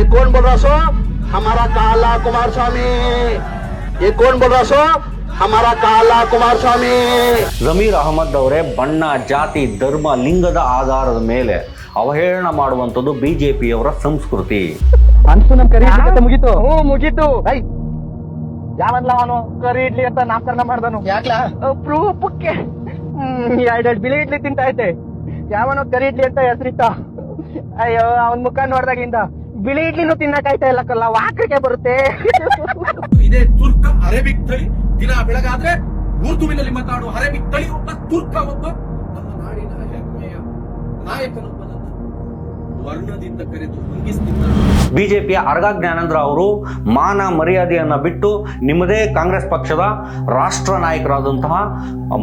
ये कौन बोल रहा सो हमारा काला कुमार स्वामी ये कौन बोल रहा सो हमारा काला कुमार स्वामी ಜಮೀರ್ ಅಹಮದ್ ಅವರೇ ಬಣ್ಣ ಜಾತಿ ಧರ್ಮ ಲಿಂಗದ ಆಧಾರದ ಮೇಲೆ ಅವಹೇಳನ ಮಾಡುವಂಥದ್ದು ಬಿಜೆಪಿಯವರ ಸಂಸ್ಕೃತಿ ಅಂತೂ ನಮ್ ಕರಿ ಇಡ್ಲಿ ಕತೆ ಮುಗೀತು ಹ್ಞೂ ಮುಗೀತು ಐ ಯಾವನ್ಲ ಅವನು ಕರಿ ಇಡ್ಲಿ ಅಂತ ನಾಮಕರಣ ಮಾಡ್ದನು ಯಾಕ್ಲಾ ಪ್ರೂಫಕ್ಕೆ ಎರಡೆರಡು ಬಿಳಿ ಇಡ್ಲಿ ತಿಂತ ಐತೆ ಯಾವನೋ ಕರಿ ಇಡ್ಲಿ ಅಂತ ಹೆಸರಿಟ್ಟ ಅಯ್ಯೋ ಅವನ್ ಮುಖ ನೋಡ್ದಾಗಿಂದ ಬಿಳಿ ಇಡ್ಲಿನೂ ತಿನ್ನಕ್ ಆಯ್ತಾ ಇಲ್ಲ ಕಲ್ಲ, ವಾಕ್ರಿಗೆ ಬರುತ್ತೆ. ಇದೇ ತುರ್ಕ ಅರೇಬಿಕ್ ತಳಿ. ದಿನ ಬೆಳಗಾದ್ರೆ ಉರ್ದುವಿನಲ್ಲಿ ಮಾತಾಡುವ ಅರೇಬಿಕ್ ತಳಿ ಒಬ್ಬ ತುರ್ಕ ಒಬ್ಬ. ನಮ್ಮ ನಾಡಿನ ಹೆಮ್ಮೆಯ ನಾಯಕನೊಬ್ಬನನ್ನ ವರ್ಣದಿಂದ ಕರೆದು ಹೊಂಗಿಸ್ತಿದ್ದಾನೆ ಬಿಜೆಪಿಯ ಅರ್ಗ ಜ್ಞಾನೇಂದ್ರ ಅವರು ಮಾನ ಮರ್ಯಾದೆಯನ್ನು ಬಿಟ್ಟು ನಿಮ್ಮದೇ ಕಾಂಗ್ರೆಸ್ ಪಕ್ಷದ ರಾಷ್ಟ್ರ ನಾಯಕರಾದಂತಹ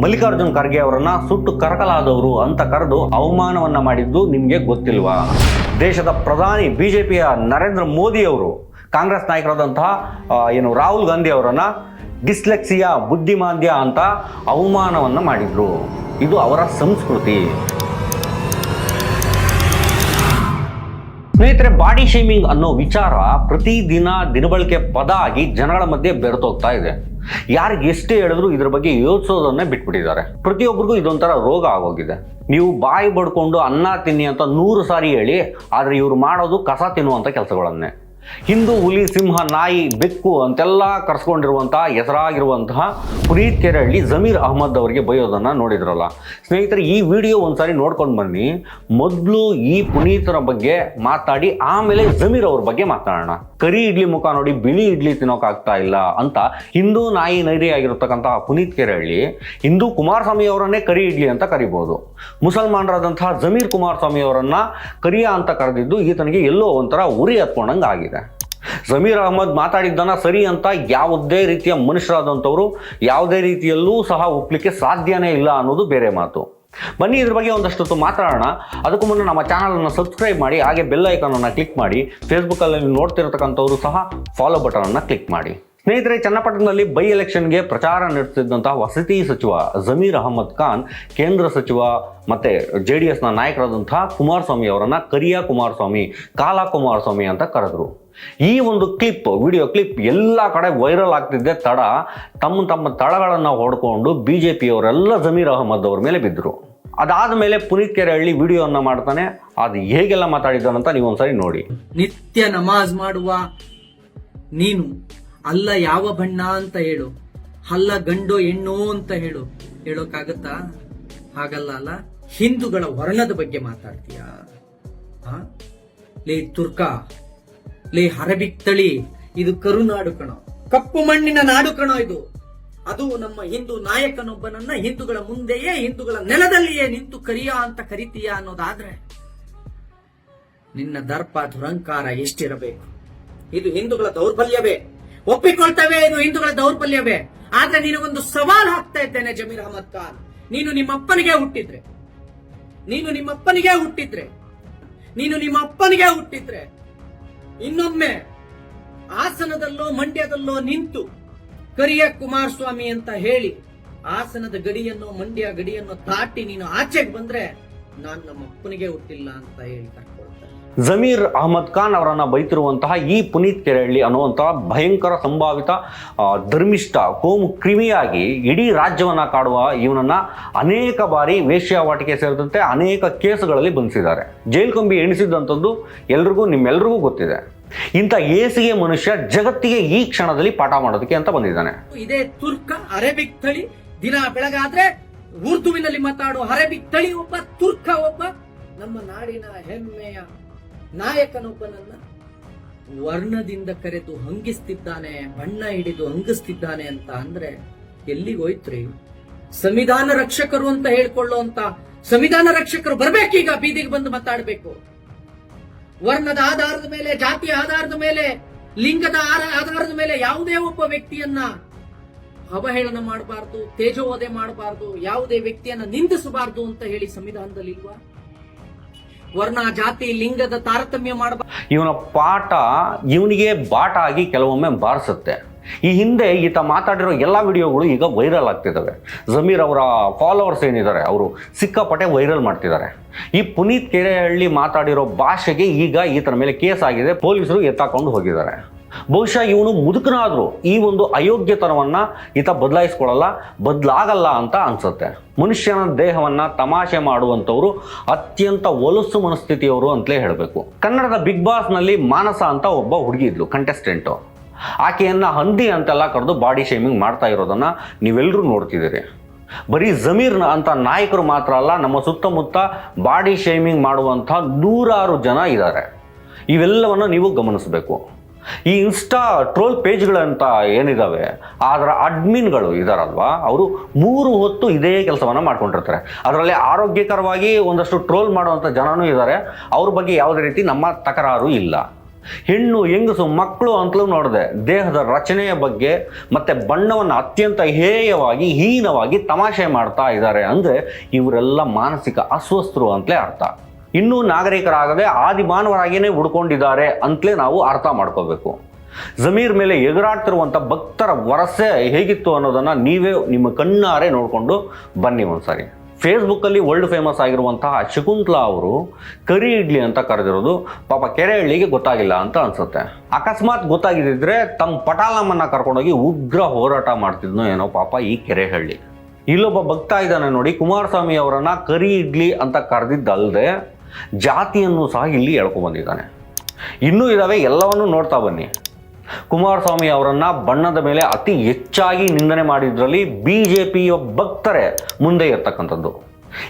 ಮಲ್ಲಿಕಾರ್ಜುನ್ ಖರ್ಗೆ ಅವರನ್ನು ಸುಟ್ಟು ಕರಕಲಾದವರು ಅಂತ ಕರೆದು ಅವಮಾನವನ್ನ ಮಾಡಿದ್ದು ನಿಮಗೆ ಗೊತ್ತಿಲ್ವಾ? ದೇಶದ ಪ್ರಧಾನಿ ಬಿಜೆಪಿಯ ನರೇಂದ್ರ ಮೋದಿ ಅವರು, ಕಾಂಗ್ರೆಸ್ ನಾಯಕರಾದಂತಹ ಏನು ರಾಹುಲ್ ಗಾಂಧಿ ಅವರನ್ನು ಡಿಸ್ಲೆಕ್ಸಿಯಾ, ಬುದ್ಧಿಮಾಂದ್ಯ ಅಂತ ಅವಮಾನವನ್ನು ಮಾಡಿದ್ರು. ಇದು ಅವರ ಸಂಸ್ಕೃತಿ. ಸ್ನೇಹಿತರೆ ಬಾಡಿ ಶೇಮಿಂಗ್ ಅನ್ನೋ ವಿಚಾರ ಪ್ರತಿದಿನ ದಿನಬಳಕೆ ಪದ ಆಗಿ ಜನಗಳ ಮಧ್ಯೆ ಬೆರೆತೋಗ್ತಾ ಇದೆ. ಯಾರಿಗೆ ಎಷ್ಟೇ ಹೇಳಿದ್ರು ಇದ್ರ ಬಗ್ಗೆ ಯೋಚಿಸೋದನ್ನೇ ಬಿಟ್ಬಿಟ್ಟಿದ್ದಾರೆ. ಪ್ರತಿಯೊಬ್ಬರಿಗೂ ಇದೊಂಥರ ರೋಗ ಆಗೋಗಿದೆ. ನೀವು ಬಾಯಿ ಬಡ್ಕೊಂಡು ಅನ್ನ ತಿನ್ನಿ ಅಂತ ನೂರು ಸಾರಿ ಹೇಳಿ, ಆದರೆ ಇವರು ಮಾಡೋದು ಕಸ ತಿನ್ನುವಂಥ ಕೆಲಸಗಳನ್ನೇ. ಹಿಂದೂ ಹುಲಿ, ಸಿಂಹ, ನಾಯಿ, ಬೆಕ್ಕು ಅಂತೆಲ್ಲ ಕರೆಸ್ಕೊಂಡಿರುವಂತಹ ಹೆಸರಾಗಿರುವಂತಹ ಪುನೀತ್ ಕೆರಳ್ಳಿ ಜಮೀರ್ ಅಹಮದ್ ಅವರಿಗೆ ಬೈಯೋದನ್ನ ನೋಡಿದ್ರಲ್ಲ. ಸ್ನೇಹಿತರೆ, ಈ ವಿಡಿಯೋ ಒಂದ್ಸಾರಿ ನೋಡ್ಕೊಂಡು ಬನ್ನಿ. ಮೊದಲು ಈ ಪುನೀತರ ಬಗ್ಗೆ ಮಾತಾಡಿ, ಆಮೇಲೆ ಜಮೀರ್ ಅವ್ರ ಬಗ್ಗೆ ಮಾತಾಡೋಣ. ಕರಿ ಇಡ್ಲಿ ಮುಖ ನೋಡಿ, ಬಿಳಿ ಇಡ್ಲಿ ತಿನ್ನೋಕ್ಕಾಗ್ತಾ ಇಲ್ಲ ಅಂತ ಹಿಂದೂ ನಾಯಿ ನೈರಿ ಆಗಿರತಕ್ಕಂತಹ ಪುನೀತ್ ಕೆರಳ್ಳಿ ಹಿಂದೂ ಕುಮಾರಸ್ವಾಮಿ ಅವರನ್ನೇ ಕರಿ ಇಡ್ಲಿ ಅಂತ ಕರಿಬಹುದು ಮುಸಲ್ಮಾನರಾದಂತಹ ಜಮೀರ್ ಕುಮಾರಸ್ವಾಮಿ ಅವರನ್ನ ಕರಿಯ ಅಂತ ಕರೆದಿದ್ದು, ಈತನಿಗೆ ಎಲ್ಲೋ ಒಂಥರ ಉರಿ ಹತ್ಕೊಂಡಂಗೆ ಆಗಿದೆ ಜಮೀರ್ ಅಹಮದ್ ಮಾತಾಡಿದ್ದನ್ನ ಸರಿ ಅಂತ ಯಾವುದೇ ರೀತಿಯ ಮನುಷ್ಯರಾದಂಥವರು ಯಾವುದೇ ರೀತಿಯಲ್ಲೂ ಸಹ ಒಪ್ಲಿಕ್ಕೆ ಸಾಧ್ಯನೇ ಇಲ್ಲ ಅನ್ನೋದು ಬೇರೆ ಮಾತು. ಬನ್ನಿ ಇದ್ರ ಬಗ್ಗೆ ಒಂದಷ್ಟೊತ್ತು ಮಾತಾಡೋಣ. ಅದಕ್ಕೂ ಮುನ್ನ ನಮ್ಮ ಚಾನಲನ್ನು ಸಬ್ಸ್ಕ್ರೈಬ್ ಮಾಡಿ, ಹಾಗೆ ಬೆಲ್ ಐಕಾನನ್ನು ಕ್ಲಿಕ್ ಮಾಡಿ ಫೇಸ್ಬುಕ್ಕಲ್ಲಿ ನೀವು ನೋಡ್ತಿರತಕ್ಕಂಥವ್ರು ಸಹ ಫಾಲೋ ಬಟನನ್ನು ಕ್ಲಿಕ್ ಮಾಡಿ. ಸ್ನೇಹಿತರೆ, ಚನ್ನಪಟ್ಟಣದಲ್ಲಿ ಬೈ ಎಲೆಕ್ಷನ್ಗೆ ಪ್ರಚಾರ ನಡೆಸುತ್ತಿದ್ದಂತಹ ವಸತಿ ಸಚಿವ ಜಮೀರ್ ಅಹಮದ್ ಖಾನ್, ಕೇಂದ್ರ ಸಚಿವ ಮತ್ತೆ ಜೆ ಡಿ ಎಸ್ನ ನಾಯಕರಾದಂತಹ ಕುಮಾರಸ್ವಾಮಿ ಅವರನ್ನ ಕರಿಯ ಕುಮಾರಸ್ವಾಮಿ ಕಾಲಾ ಕುಮಾರಸ್ವಾಮಿ ಅಂತ ಕರೆದ್ರು. ಈ ಒಂದು ಕ್ಲಿಪ್ ವಿಡಿಯೋ ಕ್ಲಿಪ್ ಎಲ್ಲ ಕಡೆ ವೈರಲ್ ಆಗ್ತಿದ್ದೆ ತಡ. ತಮ್ಮ ತಮ್ಮ ತಳಗಳನ್ನು ಹೊಡ್ಕೊಂಡು ಬಿ ಜೆ ಪಿಯವರೆಲ್ಲ ಜಮೀರ್ ಅಹಮದ್ ಅವ್ರ ಮೇಲೆ ಬಿದ್ದರು ಅದಾದ ಮೇಲೆ ಪುನೀತ್ ಕೆರೆಹಳ್ಳಿ ವಿಡಿಯೋನ ಮಾಡ್ತಾನೆ. ಅದು ಹೇಗೆಲ್ಲ ಮಾತಾಡಿದ್ದಾನಂತ ನೀವು ಒಂದ್ಸರಿ ನೋಡಿ. ನಿತ್ಯ ನಮಾಜ್ ಮಾಡುವ ನೀನು, ಅಲ್ಲ ಯಾವ ಬಣ್ಣ ಅಂತ ಹೇಳು ಅಲ್ಲ ಗಂಡೋ ಹೆಣ್ಣೋ ಅಂತ ಹೇಳು. ಹೇಳೋಕ್ಕಾಗತ್ತಾ? ಹಾಗಲ್ಲ ಅಲ್ಲ, ಹಿಂದೂಗಳ ವರ್ಣದ ಬಗ್ಗೆ ಮಾತಾಡ್ತೀಯಾ? ಲೇ ತುರ್ಕ ಲೇ ಅರಬಿಕ್ ತಳಿ, ಇದು ಕರುನಾಡು ಕಣ. ಕಪ್ಪು ಮಣ್ಣಿನ ನಾಡು ಕಣ ಇದು. ಅದು ನಮ್ಮ ಹಿಂದೂ ನಾಯಕನೊಬ್ಬನನ್ನ ಹಿಂದೂಗಳ ಮುಂದೆಯೇ, ಹಿಂದೂಗಳ ನೆಲದಲ್ಲಿಯೇ ನಿಂತು ಕರಿಯ ಅಂತ ಕರಿತೀಯ ಅನ್ನೋದಾದ್ರೆ, ನಿನ್ನ ದರ್ಪ ದುರಂಕಾರ ಎಷ್ಟಿರಬೇಕು? ಇದು ಹಿಂದೂಗಳ ದೌರ್ಬಲ್ಯವೇ? ಒಪ್ಪಿಕೊಳ್ತವೆ, ಇದು ಹಿಂದೂಗಳ ದೌರ್ಬಲ್ಯವೇ? ಆದ್ರೆ ನಿನಗೊಂದು ಸವಾಲ್ ಹಾಕ್ತಾ ಇದ್ದೇನೆ ಜಮೀರ್ ಅಹಮದ್ ಖಾನ್. ನೀನು ನಿಮ್ಮಪ್ಪನಿಗೆ ಹುಟ್ಟಿದ್ರೆ, ನೀನು ನಿಮ್ಮಪ್ಪನಿಗೆ ಹುಟ್ಟಿದ್ರೆ, ನೀನು ನಿಮ್ಮಪ್ಪನಿಗೆ ಹುಟ್ಟಿದ್ರೆ ಇನ್ನೊಮ್ಮೆ ಹಾಸನದಲ್ಲೋ ಮಂಡ್ಯದಲ್ಲೋ ನಿಂತು ಕರಿಯ ಕುಮಾರಸ್ವಾಮಿ ಅಂತ ಹೇಳಿ ಹಾಸನದ ಗಡಿಯನ್ನು ಮಂಡ್ಯ ಗಡಿಯನ್ನು ದಾಟಿ ನೀನು ಆಚೆಗೆ ಬಂದ್ರೆ ನಾನು ನಮ್ಮ ಅಪ್ಪನಿಗೆ ಹುಟ್ಟಿಲ್ಲ ಅಂತ ಹೇಳಿ ಜಮೀರ್ ಅಹಮದ್ ಖಾನ್ ಅವರನ್ನ ಬೈತಿರುವಂತಹ ಈ ಪುನೀತ್ ಕೆರಳ್ಳಿ ಅನ್ನುವಂತಹ ಭಯಂಕರ ಸಂಭಾವಿತ ಧರ್ಮಿಷ್ಠ ಕೋಮು ಕ್ರಿಮಿಯಾಗಿ ಇಡೀ ರಾಜ್ಯವನ್ನ ಕಾಡುವ ಇವನನ್ನ ಅನೇಕ ಬಾರಿ ವೇಶ್ಯಾವಾಟಿಕೆ ಸೇರಿದಂತೆ ಅನೇಕ ಕೇಸುಗಳಲ್ಲಿ ಬಂಧಿಸಿದ್ದಾರೆ. ಜೈಲ್ ಕಂಬಿ ಎಣಿಸಿದ್ದಂಥದ್ದು ಎಲ್ರಿಗೂ ನಿಮ್ಮೆಲ್ರಿಗೂ ಗೊತ್ತಿದೆ. ಇಂಥ ಏಸಿಗೆ ಮನುಷ್ಯ ಜಗತ್ತಿಗೆ ಈ ಕ್ಷಣದಲ್ಲಿ ಪಾಠ ಮಾಡೋದಕ್ಕೆ ಅಂತ ಬಂದಿದ್ದಾನೆ. ಇದೇ ತುರ್ಕ ಅರೇಬಿಕ್ ತಳಿ ದಿನ ಬೆಳಗಾದ್ರೆ ಉರ್ದುವಿನಲ್ಲಿ ಮಾತಾಡುವ ಅರೇಬಿಕ್ ತಳಿ ಒಬ್ಬ, ತುರ್ಕ ಒಬ್ಬ, ನಮ್ಮ ನಾಡಿನ ಹೆಮ್ಮೆಯ ನಾಯಕನೊಬ್ಬನನ್ನ ವರ್ಣದಿಂದ ಕರೆದು ಹಂಗಿಸ್ತಿದ್ದಾನೆ, ಬಣ್ಣ ಹಿಡಿದು ಹಂಗಿಸ್ತಿದ್ದಾನೆ ಅಂತ ಅಂದ್ರೆ ಎಲ್ಲಿಗೋಯ್ತ್ರಿ ಸಂವಿಧಾನ ರಕ್ಷಕರು ಅಂತ ಹೇಳ್ಕೊಳ್ಳುವಂತ ಸಂವಿಧಾನ ರಕ್ಷಕರು ಬರ್ಬೇಕೀಗ, ಬೀದಿಗೆ ಬಂದು ಮಾತಾಡ್ಬೇಕು. ವರ್ಣದ ಆಧಾರದ ಮೇಲೆ, ಜಾತಿಯ ಆಧಾರದ ಮೇಲೆ, ಲಿಂಗದ ಆಧಾರದ ಮೇಲೆ ಯಾವುದೇ ಒಬ್ಬ ವ್ಯಕ್ತಿಯನ್ನ ಅವಹೇಳನ ಮಾಡಬಾರ್ದು, ತೇಜೋವಧೆ ಮಾಡಬಾರ್ದು, ಯಾವುದೇ ವ್ಯಕ್ತಿಯನ್ನ ನಿಂದಿಸಬಾರ್ದು ಅಂತ ಹೇಳಿ ಸಂವಿಧಾನದಲ್ಲಿ ಇಲ್ವಾ? ವರ್ಣ, ಜಾತಿ, ಲಿಂಗದ ತಾರತಮ್ಯ ಮಾಡಬಾರ್ದು. ಇವನ ಪಾಠ ಇವನಿಗೆ ಬಾಟ ಆಗಿ ಕೆಲವೊಮ್ಮೆ ಬಾರಿಸುತ್ತೆ. ಈ ಹಿಂದೆ ಈತ ಮಾತಾಡಿರೋ ಎಲ್ಲ ವಿಡಿಯೋಗಳು ಈಗ ವೈರಲ್ ಆಗ್ತಿದ್ದಾವೆ. ಜಮೀರ್ ಅವರ ಫಾಲೋವರ್ಸ್ ಏನಿದ್ದಾರೆ, ಅವರು ಸಿಕ್ಕಾಪಟ್ಟೆ ವೈರಲ್ ಮಾಡ್ತಿದ್ದಾರೆ. ಈ ಪುನೀತ್ ಕೆರೆಹಳ್ಳಿ ಮಾತಾಡಿರೋ ಭಾಷೆಗೆ ಈಗ ಈತನ ಮೇಲೆ ಕೇಸ್ ಆಗಿದೆ, ಪೊಲೀಸರು ಎತ್ತಾಕೊಂಡು ಹೋಗಿದ್ದಾರೆ. ಬಹುಶಃ ಇವನು ಮುದುಕನಾದರೂ ಈ ಒಂದು ಅಯೋಗ್ಯತನವನ್ನು ಈತ ಬದಲಾಯಿಸ್ಕೊಳ್ಳಲ್ಲ, ಬದಲಾಗಲ್ಲ ಅಂತ ಅನಿಸುತ್ತೆ. ಮನುಷ್ಯನ ದೇಹವನ್ನು ತಮಾಷೆ ಮಾಡುವಂಥವರು ಅತ್ಯಂತ ಒಲಸು ಮನಸ್ಥಿತಿಯವರು ಅಂತಲೇ ಹೇಳಬೇಕು. ಕನ್ನಡದ ಬಿಗ್ ಬಾಸ್ನಲ್ಲಿ ಮಾನಸ ಅಂತ ಒಬ್ಬ ಹುಡುಗಿ ಇದ್ಲು ಕಂಟೆಸ್ಟೆಂಟು ಆಕೆಯನ್ನು ಹಂದಿ ಅಂತೆಲ್ಲ ಕರೆದು ಬಾಡಿ ಶೇಮಿಂಗ್ ಮಾಡ್ತಾ ಇರೋದನ್ನು ನೀವೆಲ್ಲರೂ ನೋಡ್ತಿದ್ದೀರಿ. ಬರೀ ಜಮೀರ್ನ ಅಂತ ನಾಯಕರು ಮಾತ್ರ ಅಲ್ಲ, ನಮ್ಮ ಸುತ್ತಮುತ್ತ ಬಾಡಿ ಶೇಮಿಂಗ್ ಮಾಡುವಂಥ ನೂರಾರು ಜನ ಇದ್ದಾರೆ. ಇವೆಲ್ಲವನ್ನು ನೀವು ಗಮನಿಸಬೇಕು. ಈ ಇನ್ಸ್ಟಾ ಟ್ರೋಲ್ ಪೇಜ್ಗಳಂತ ಏನಿದ್ದಾವೆ ಅದರ ಅಡ್ಮಿನ್ಗಳು ಇದಾರಲ್ವಾ, ಅವರು ಮೂರು ಹೊತ್ತು ಇದೇ ಕೆಲಸವನ್ನು ಮಾಡ್ಕೊಂಡಿರ್ತಾರೆ. ಅದರಲ್ಲಿ ಆರೋಗ್ಯಕರವಾಗಿ ಒಂದಷ್ಟು ಟ್ರೋಲ್ ಮಾಡುವಂಥ ಜನನೂ ಇದ್ದಾರೆ ಅವ್ರ ಬಗ್ಗೆ ಯಾವುದೇ ರೀತಿ ನಮ್ಮ ತಕರಾರು ಇಲ್ಲ. ಹೆಣ್ಣು, ಹೆಂಗಸು, ಮಕ್ಕಳು ಅಂತಲೂ ನೋಡಿದೆ, ದೇಹದ ರಚನೆಯ ಬಗ್ಗೆ ಮತ್ತೆ ಬಣ್ಣವನ್ನು ಅತ್ಯಂತ ಹೇಯವಾಗಿ, ಹೀನವಾಗಿ ತಮಾಷೆ ಮಾಡ್ತಾ ಇದ್ದಾರೆ ಅಂದರೆ ಇವರೆಲ್ಲ ಮಾನಸಿಕ ಅಸ್ವಸ್ಥರು ಅಂತಲೇ ಅರ್ಥ. ಇನ್ನೂ ನಾಗರಿಕರಾಗದೆ ಆದಿಮಾನವರಾಗಿಯೇ ಉಡ್ಕೊಂಡಿದ್ದಾರೆ ಅಂತಲೇ ನಾವು ಅರ್ಥ ಮಾಡ್ಕೋಬೇಕು. ಜಮೀರ್ ಮೇಲೆ ಎದುರಾಡ್ತಿರುವಂಥ ಭಕ್ತರ ವರಸೆ ಹೇಗಿತ್ತು ಅನ್ನೋದನ್ನು ನೀವೇ ನಿಮ್ಮ ಕಣ್ಣಾರೆ ನೋಡಿಕೊಂಡು ಬನ್ನಿ ಒಂದ್ಸಾರಿ. ಫೇಸ್ಬುಕ್ಕಲ್ಲಿ ವರ್ಲ್ಡ್ ಫೇಮಸ್ ಆಗಿರುವಂತಹ ಶಕುಂತಲಾ ಅವರು ಕರಿ ಇಡ್ಲಿ ಅಂತ ಕರೆದಿರೋದು, ಪಾಪ ಕೆರೆಹಳ್ಳಿಗೆ ಗೊತ್ತಾಗಿಲ್ಲ ಅಂತ ಅನ್ಸುತ್ತೆ. ಅಕಸ್ಮಾತ್ ಗೊತ್ತಾಗಿದ್ದಿದ್ರೆ ತಮ್ಮ ಪಟಾಲಮ್ಮನ್ನ ಕರ್ಕೊಂಡೋಗಿ ಉಗ್ರ ಹೋರಾಟ ಮಾಡ್ತಿದ್ನೋ ಏನೋ ಪಾಪ ಈ ಕೆರೆಹಳ್ಳಿ ಇಲ್ಲೊಬ್ಬ ಭಕ್ತ ಇದ್ದಾನೆ ನೋಡಿ, ಕುಮಾರಸ್ವಾಮಿ ಅವರನ್ನ ಕರಿ ಇಡ್ಲಿ ಅಂತ ಕರೆದಿದ್ದಲ್ಲದೆ ಜಾತಿಯನ್ನು ಸಹ ಇಲ್ಲಿ ಎಳ್ಕೊಂಡ್ಬಂದಿದ್ದಾನೆ ಇನ್ನೂ ಇದಾವೆ, ಎಲ್ಲವನ್ನೂ ನೋಡ್ತಾ ಬನ್ನಿ. ಕುಮಾರಸ್ವಾಮಿ ಅವರನ್ನು ಬಣ್ಣದ ಮೇಲೆ ಅತಿ ಹೆಚ್ಚಾಗಿ ನಿಂದನೆ ಮಾಡಿದ್ರಲ್ಲಿ ಬಿ ಜೆ ಪಿಯ ಭಕ್ತರೇ ಮುಂದೆ ಇರ್ತಕ್ಕಂಥದ್ದು.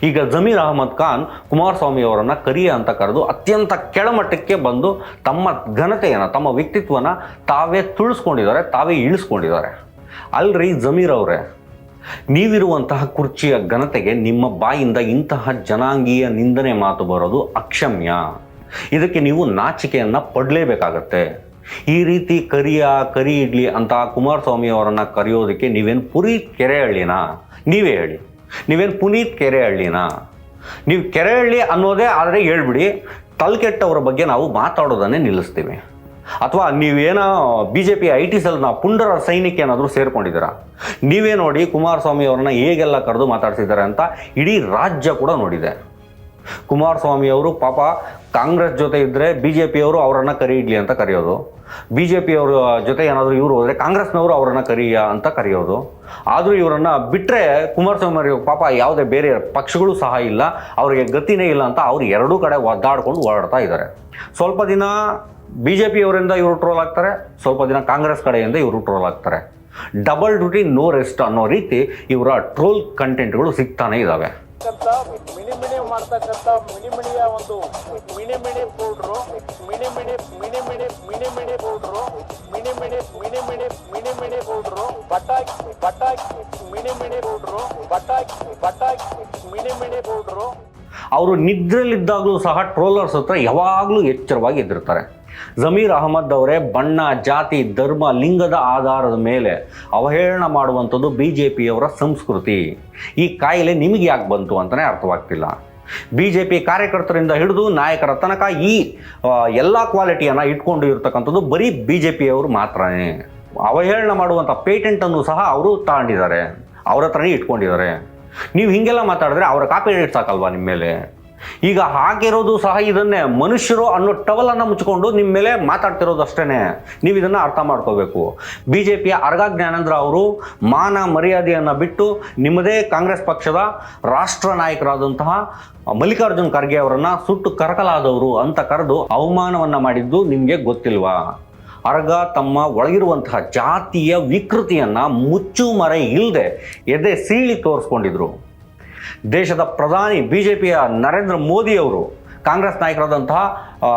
ಈಗ ಜಮೀರ್ ಅಹಮದ್ ಖಾನ್ ಕುಮಾರಸ್ವಾಮಿ ಅವರನ್ನು ಕರಿಯ ಅಂತ ಕರೆದು ಅತ್ಯಂತ ಕೆಳಮಟ್ಟಕ್ಕೆ ಬಂದು ತಮ್ಮ ಘನತೆಯನ್ನು, ತಮ್ಮ ವ್ಯಕ್ತಿತ್ವನ ತಾವೇ ತುಳಿಸ್ಕೊಂಡಿದ್ದಾರೆ, ತಾವೇ ಇಳಿಸ್ಕೊಂಡಿದ್ದಾರೆ. ಅಲ್ರಿ ಜಮೀರ್ ಅವರೇ ನೀವಿರುವಂತಹ ಕುರ್ಚಿಯ ಘನತೆಗೆ ನಿಮ್ಮ ಬಾಯಿಂದ ಇಂತಹ ಜನಾಂಗೀಯ ನಿಂದನೆ ಮಾತು ಬರೋದು ಅಕ್ಷಮ್ಯ. ಇದಕ್ಕೆ ನೀವು ನಾಚಿಕೆಯನ್ನು ಪಡಲೇಬೇಕಾಗತ್ತೆ. ಈ ರೀತಿ ಕರಿಯ ಕರಿ ಇಡ್ಲಿ ಅಂತ ಕುಮಾರಸ್ವಾಮಿ ಅವರನ್ನು ಕರೆಯೋದಕ್ಕೆ ನೀವೇನು ಪುನೀತ್ ಕೆರೆಹಳ್ಳಿನಾ? ನೀವೇ ಹೇಳಿ. ನೀವೇನು ಪುನೀತ್ ಕೆರೆಹಳ್ಳಿನಾ? ನೀವು ಕೆರೆಹಳ್ಳಿ ಅನ್ನೋದೇ ಆದರೆ ಹೇಳ್ಬಿಡಿ, ತಲ್ಕೆಟ್ಟವರ ಬಗ್ಗೆ ನಾವು ಮಾತಾಡೋದನ್ನೇ ನಿಲ್ಲಿಸ್ತೀವಿ. ಅಥವಾ ನೀವೇನೋ B J P I T ಸೆಲ್ನ ಪುಂಡರ ಸೈನಿಕ ಏನಾದರೂ ಸೇರಿಕೊಂಡಿದ್ದೀರಾ? ನೀವೇ ನೋಡಿ ಕುಮಾರಸ್ವಾಮಿ ಅವ್ರನ್ನ ಹೇಗೆಲ್ಲ ಕರೆದು ಮಾತಾಡ್ತಿದ್ದಾರೆ ಅಂತ ಇಡೀ ರಾಜ್ಯ ಕೂಡ ನೋಡಿದೆ. ಕುಮಾರಸ್ವಾಮಿ ಅವರು ಪಾಪ ಕಾಂಗ್ರೆಸ್ ಜೊತೆ ಇದ್ದರೆ ಬಿ ಜೆ ಪಿಯವರು ಅವರನ್ನು ಕರಿ ಇಡ್ಲಿ ಅಂತ ಕರೆಯೋದು. ಬಿ ಜೆ ಪಿಯವ್ರ ಜೊತೆ ಏನಾದರೂ ಇವರು ಹೋದರೆ ಕಾಂಗ್ರೆಸ್ನವರು ಅವರನ್ನು ಕರೀಯ ಅಂತ ಕರೆಯೋದು. ಆದರೂ ಇವರನ್ನು ಬಿಟ್ಟರೆ ಕುಮಾರಸ್ವಾಮಿ ಅವರಿಗೆ ಪಾಪ ಯಾವುದೇ ಬೇರೆ ಪಕ್ಷಗಳು ಸಹ ಇಲ್ಲ, ಅವರಿಗೆ ಗತಿನೇ ಇಲ್ಲ ಅಂತ ಅವ್ರು ಎರಡೂ ಕಡೆ ಒದ್ದಾಡ್ಕೊಂಡು ಓಡಾಡ್ತಾ ಇದ್ದಾರೆ. ಸ್ವಲ್ಪ ದಿನ ಬಿ ಜೆ ಪಿಯವರಿಂದ ಇವರು ಟ್ರೋಲ್ ಆಗ್ತಾರೆ ಸ್ವಲ್ಪ ದಿನ ಕಾಂಗ್ರೆಸ್ ಕಡೆಯಿಂದ ಇವರು ಟ್ರೋಲ್ ಆಗ್ತಾರೆ. ಡಬಲ್ ಡ್ಯೂಟಿ ನೋ ರೆಸ್ಟ್ ಅನ್ನೋ ರೀತಿ ಇವರ ಟ್ರೋಲ್ ಕಂಟೆಂಟ್ಗಳು ಸಿಗ್ತಾನೆ ಇದ್ದಾವೆ ಮಿಣಿ ಮಿಣಿ ಮಾಡ್ತಕ್ಕಂಥ ಮಿಣಿ ಮಿಣಿಯ ಒಂದು ಮಿಣಿ ಮಿಣಿ ಪೌಡ್ರು ಮಿಣಿ ಮಿಣಿ ಮಿಣಿ ಮಿಣಿ ಮಿಣಿ ಮಿಣಿ ಪೌಡ್ರು ಮಿಣಿ ಮಿಣಿ ಮಿಣಿ ಮಿಣಿ ಮಿಣಿ ಮಿಣಿ ಪೌಡ್ರು ಬಟಾಕಿ ಬಟಾಕಿ ಮಿಣಿ ಮಿಣಿ ಪೌಡ್ರು ಬಟಾಕಿ ಬಟಾಕಿ ಮಿಣಿ ಮಿಣಿ ಪೌಡ್ರು ಅವರು ನಿದ್ರಲ್ಲಿದ್ದಾಗಲೂ ಸಹ ಟ್ರೋಲರ್ಸ್ ಹತ್ರ ಯಾವಾಗಲೂ ಎಚ್ಚರವಾಗಿ ಎದ್ದಿರ್ತಾರೆ. ಜಮೀರ್ ಅಹಮದ್ ಅವರೇ ಬಣ್ಣ, ಜಾತಿ, ಧರ್ಮ, ಲಿಂಗದ ಆಧಾರದ ಮೇಲೆ ಅವಹೇಳನ ಮಾಡುವಂಥದ್ದು ಬಿ ಜೆ ಪಿಯವರ ಸಂಸ್ಕೃತಿ. ಈ ಕಾಯಿಲೆ ನಿಮಗೆ ಯಾಕೆ ಬಂತು ಅಂತಲೇ ಅರ್ಥವಾಗ್ತಿಲ್ಲ. ಬಿ ಜೆ ಪಿ ಕಾರ್ಯಕರ್ತರಿಂದ ಹಿಡಿದು ನಾಯಕರ ತನಕ ಈ ಎಲ್ಲ ಕ್ವಾಲಿಟಿಯನ್ನು ಇಟ್ಕೊಂಡು ಇರ್ತಕ್ಕಂಥದ್ದು ಬರೀ ಬಿ ಜೆ ಪಿಯವರು ಮಾತ್ರನೇ. ಅವಹೇಳನ ಮಾಡುವಂಥ ಪೇಟೆಂಟನ್ನು ಸಹ ಅವರು ತಗೊಂಡಿದ್ದಾರೆ ಅವ್ರ ಹತ್ರನೇ ಇಟ್ಕೊಂಡಿದ್ದಾರೆ. ನೀವು ಹಿಂಗೆಲ್ಲ ಮಾತಾಡಿದ್ರೆ ಅವರ ಕಾಪಿ ರೈಟ್ ಸಾಕಲ್ವಾ ನಿಮ್ಮ ಮೇಲೆ? ಈಗ ಹಾಕಿರೋದು ಸಹ ಇದನ್ನೇ ಮನುಷ್ಯರು ಅನ್ನೋ ಟವಲನ್ನು ಮುಚ್ಕೊಂಡು ನಿಮ್ಮ ಮೇಲೆ ಮಾತಾಡ್ತಿರೋದು ಅಷ್ಟೇ ನೀವು ಇದನ್ನು ಅರ್ಥ ಮಾಡ್ಕೋಬೇಕು. ಬಿ ಜೆ ಪಿಯ ಅರ್ಗ ಜ್ಞಾನೇಂದ್ರ ಅವರು ಮಾನ ಮರ್ಯಾದೆಯನ್ನು ಬಿಟ್ಟು ನಿಮ್ಮದೇ ಕಾಂಗ್ರೆಸ್ ಪಕ್ಷದ ರಾಷ್ಟ್ರ ನಾಯಕರಾದಂತಹ ಮಲ್ಲಿಕಾರ್ಜುನ್ ಖರ್ಗೆ ಅವರನ್ನ ಸುಟ್ಟು ಕರಕಲಾದವರು ಅಂತ ಕರೆದು ಅವಮಾನವನ್ನ ಮಾಡಿದ್ದು ನಿಮಗೆ ಗೊತ್ತಿಲ್ವಾ? ಅರ್ಗ ತಮ್ಮ ಒಳಗಿರುವಂತಹ ಜಾತಿಯ ವಿಕೃತಿಯನ್ನ ಮುಚ್ಚು ಮರೆ ಇಲ್ಲದೆ ಎದೆ ಸೀಳಿ ತೋರಿಸ್ಕೊಂಡಿದ್ರು. ದೇಶದ ಪ್ರಧಾನಿ ಬಿ ಜೆ ಪಿಯ ನರೇಂದ್ರ ಮೋದಿ ಅವರು ಕಾಂಗ್ರೆಸ್ ನಾಯಕರಾದಂತಹ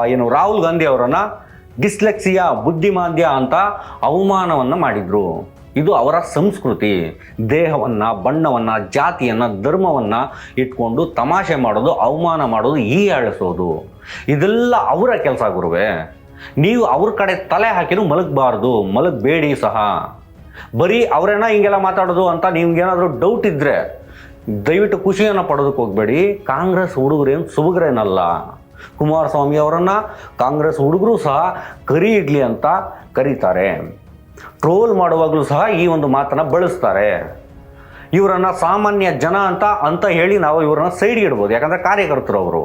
ಏನು ರಾಹುಲ್ ಗಾಂಧಿ ಅವರನ್ನು ಡಿಸ್ಲೆಕ್ಸಿಯಾ, ಬುದ್ಧಿಮಾಂದ್ಯ ಅಂತ ಅವಮಾನವನ್ನು ಮಾಡಿದರು. ಇದು ಅವರ ಸಂಸ್ಕೃತಿ. ದೇಹವನ್ನು, ಬಣ್ಣವನ್ನು, ಜಾತಿಯನ್ನು, ಧರ್ಮವನ್ನು ಇಟ್ಕೊಂಡು ತಮಾಷೆ ಮಾಡೋದು, ಅವಮಾನ ಮಾಡೋದು, ಈ ಅಳಿಸೋದು ಇದೆಲ್ಲ ಅವರ ಕೆಲಸ ಗುರುವೆ. ನೀವು ಅವ್ರ ಕಡೆ ತಲೆ ಹಾಕಿನೂ ಮಲಗಬಾರ್ದು, ಮಲಗಬೇಡಿ ಸಹ. ಬರೀ ಅವರೇನ ಹಿಂಗೆಲ್ಲ ಮಾತಾಡೋದು ಅಂತ ನಿಮ್ಗೇನಾದರೂ ಡೌಟ್ ಇದ್ದರೆ ದಯವಿಟ್ಟು ಖುಷಿಯನ್ನು ಪಡೋದಕ್ಕೆ ಹೋಗಬೇಡಿ. ಕಾಂಗ್ರೆಸ್ ಹುಡುಗರೇನು ಸುಬುಗರೇನಲ್ಲ ಕುಮಾರಸ್ವಾಮಿ ಅವರನ್ನು ಕಾಂಗ್ರೆಸ್ ಹುಡುಗರು ಸಹ ಕರಿ ಇಡ್ಲಿ ಅಂತ ಕರೀತಾರೆ. ಟ್ರೋಲ್ ಮಾಡುವಾಗಲೂ ಸಹ ಈ ಒಂದು ಮಾತನ್ನು ಬಳಸ್ತಾರೆ. ಇವರನ್ನು ಸಾಮಾನ್ಯ ಜನ ಅಂತ ಅಂತ ಹೇಳಿ ನಾವು ಇವರನ್ನ ಸೈಡ್ಗೆ ಇಡ್ಬೋದು. ಯಾಕಂದ್ರೆ ಕಾರ್ಯಕರ್ತರು ಅವರು.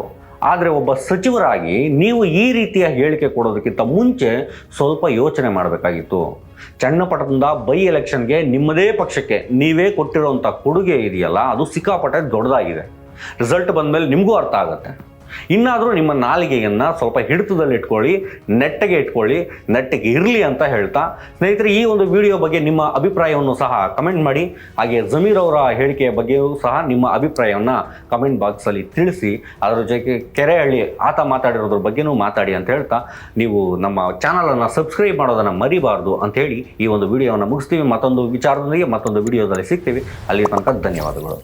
ಆದರೆ ಒಬ್ಬ ಸಚಿವರಾಗಿ ನೀವು ಈ ರೀತಿಯ ಹೇಳಿಕೆ ಕೊಡೋದಕ್ಕಿಂತ ಮುಂಚೆ ಸ್ವಲ್ಪ ಯೋಚನೆ ಮಾಡಬೇಕಾಗಿತ್ತು. ಚನ್ನಪಟ್ಟಣದ ಬೈ ಎಲೆಕ್ಷನ್ಗೆ ನಿಮ್ಮದೇ ಪಕ್ಷಕ್ಕೆ ನೀವೇ ಕೊಟ್ಟಿರೋಂಥ ಕೊಡುಗೆ ಇದೆಯಲ್ಲ, ಅದು ಸಿಕ್ಕಾಪಟ್ಟೆ ದೊಡ್ಡದಾಗಿದೆ. ರಿಸಲ್ಟ್ ಬಂದಮೇಲೆ ನಿಮಗೂ ಅರ್ಥ ಆಗುತ್ತೆ. ಇನ್ನಾದರೂ ನಿಮ್ಮ ನಾಲಿಗೆಯನ್ನು ಸ್ವಲ್ಪ ಹಿಡಿತದಲ್ಲಿ ಇಟ್ಕೊಳ್ಳಿ ನೆಟ್ಟಗೆ ಇಟ್ಕೊಳ್ಳಿ, ನೆಟ್ಟಗೆ ಇರಲಿ ಅಂತ ಹೇಳ್ತಾ ಸ್ನೇಹಿತರೆ, ಈ ಒಂದು ವಿಡಿಯೋ ಬಗ್ಗೆ ನಿಮ್ಮ ಅಭಿಪ್ರಾಯವನ್ನು ಸಹ ಕಮೆಂಟ್ ಮಾಡಿ, ಹಾಗೆ ಜಮೀರ್ ಅವರ ಹೇಳಿಕೆಯ ಬಗ್ಗೆಯೂ ಸಹ ನಿಮ್ಮ ಅಭಿಪ್ರಾಯವನ್ನು ಕಮೆಂಟ್ ಬಾಕ್ಸಲ್ಲಿ ತಿಳಿಸಿ, ಅದರ ಜೊತೆಗೆ ಕೆರೆಹಳ್ಳಿ ಆತ ಮಾತಾಡಿರೋದ್ರ ಬಗ್ಗೆನೂ ಮಾತಾಡಿ ಅಂತ ಹೇಳ್ತಾ ನೀವು ನಮ್ಮ ಚಾನಲನ್ನು ಸಬ್ಸ್ಕ್ರೈಬ್ ಮಾಡೋದನ್ನು ಮರಿಬಾರ್ದು ಅಂಥೇಳಿ ಈ ಒಂದು ವಿಡಿಯೋವನ್ನು ಮುಗಿಸ್ತೀವಿ. ಮತ್ತೊಂದು ವಿಚಾರದೊಂದಿಗೆ ಮತ್ತೊಂದು ವಿಡಿಯೋದಲ್ಲಿ ಸಿಗ್ತೀವಿ. ಅಲ್ಲಿ ತನಕ ಧನ್ಯವಾದಗಳು.